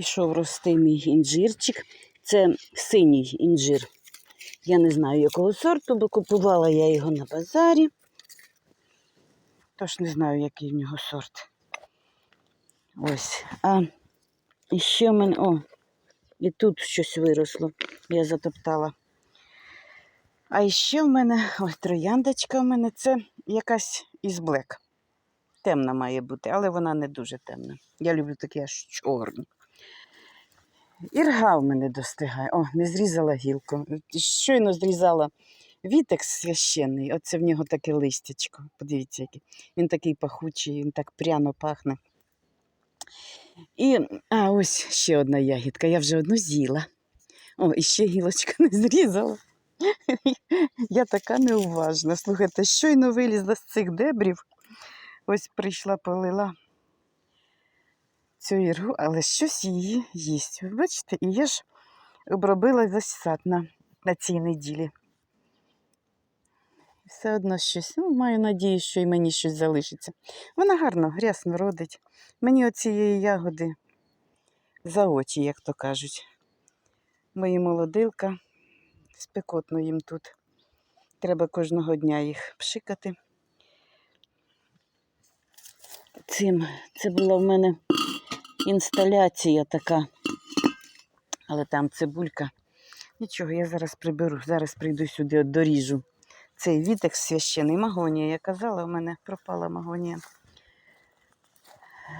пішов рости мій інжирчик. Це синій інжир. Я не знаю, якого сорту, бо купувала я його на базарі. Тож не знаю, який в нього сорт. Ось. А ще в мене. О, і тут щось виросло. Я затоптала. А ще в мене ось трояндочка в мене це якась із блек. Темна має бути, але вона не дуже темна. Я люблю такі аж чорні. Ірга в мене достигає. О, не зрізала гілку. Щойно зрізала вітек священний. Оце в нього таке листячко. Подивіться, який. Він такий пахучий, він так пряно пахне. І а ось ще одна ягідка. Я вже одну з'їла. О, і ще гілочка не зрізала. Я така неуважна. Слухайте, щойно вилізла з цих дебрів. Ось прийшла, полила цю іргу, але щось її їсть. Ви бачите, і я ж обробила весь сад на, на цій неділі. Все одно щось. Ну, маю надію, що і мені щось залишиться. Вона гарно, грясно родить. Мені оцієї ягоди за очі, як то кажуть. Мої молодилка, спекотно їм тут. Треба кожного дня їх пшикати. Цим це була в мене інсталяція така. Але там цибулька. Нічого, я зараз приберу, зараз прийду сюди, доріжу. Цей вітек священий, магонія. Я казала, у мене пропала магонія.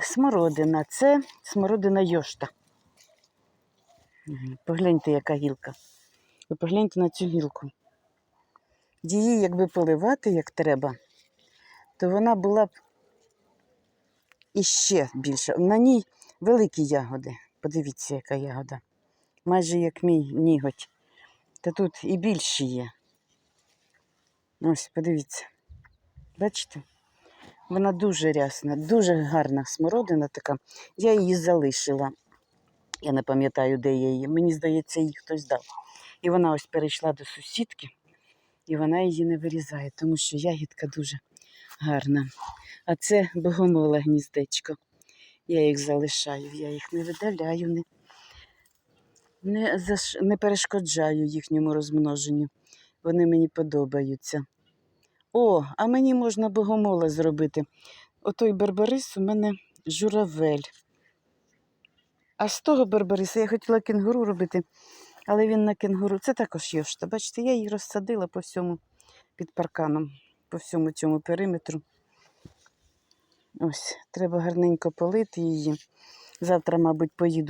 Смородина. Це смородина йошта. Погляньте, яка гілка. Ви погляньте на цю гілку. Її, якби поливати як треба, то вона була б іще більша. На ній великі ягоди. Подивіться, яка ягода. Майже як мій ніготь. Та тут і більші є. Ось, подивіться. Бачите? Вона дуже рясна, дуже гарна смородина така. Я її залишила. Я не пам'ятаю, де я її. Мені здається, її хтось дав. І вона ось перейшла до сусідки, і вона її не вирізає, тому що ягідка дуже гарна. А це богомоле гніздечко. Я їх залишаю, я їх не видаляю, не, не, заш... не перешкоджаю їхньому розмноженню. Вони мені подобаються. О, а мені можна богомола зробити. Отой барбарис у мене журавель. А з того барбариса я хотіла кенгуру робити, але він на кенгуру. Це також йошта. Бачите, я її розсадила по всьому під парканом, по всьому цьому периметру. Ось, треба гарненько полити її. Завтра, мабуть, поїду.